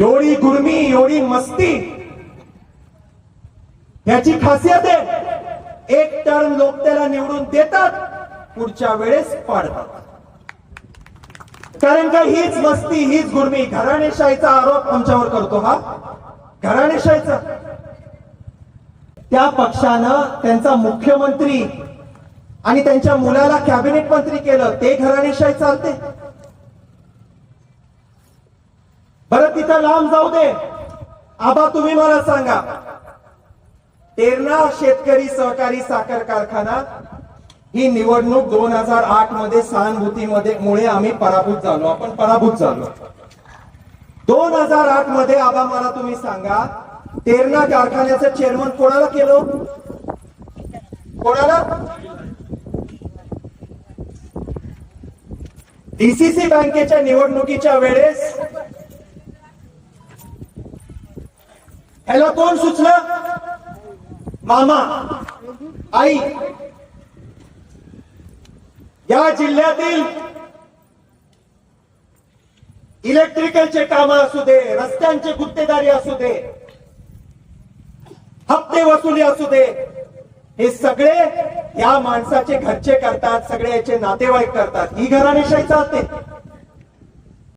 एवढी गुरमी एवढी मस्ती. ह्याची खासियत आहे एक टर्म लोक त्याला निवडून देतात पुढच्या वेळेस पाडतात. कारण का हीच मस्ती हीच गुरमी घराणेशाहीचा आरोप आमच्यावर करतो हा. घराणेशाहीचा. त्या पक्षानं त्यांचा मुख्यमंत्री आणि त्यांच्या मुलाला कॅबिनेट मंत्री केलं ते घराणेशाही चालते. तिथं लांब जाऊ दे. आबा तुम्ही मला सांगा. तेरणा शेतकरी सहकारी साखर कारखाना ही निवडणूक दोन हजार आठमध्ये सहानुभूतीमध्ये मुळे आम्ही पराभूत झालो. आपण पराभूत झालो. दोन हजार आठमध्ये आबा मला तुम्ही सांगा तेरणा कारखान्याचं चेअरमन कोणाला केलं? कोणाला? डीसीसी बँकेच्या निवडणुकीच्या वेळेस ह्याला कोण सुचलं? मामा आई. या जिल्ह्यातील इलेक्ट्रिकलचे काम असू दे रस्त्यांचे गुत्तेदारी असू दे हप्ते वसुली असू दे हे सगळे या माणसाचे घरचे करतात सगळे याचे नातेवाईक करतात. ही घराणेशाही चालते.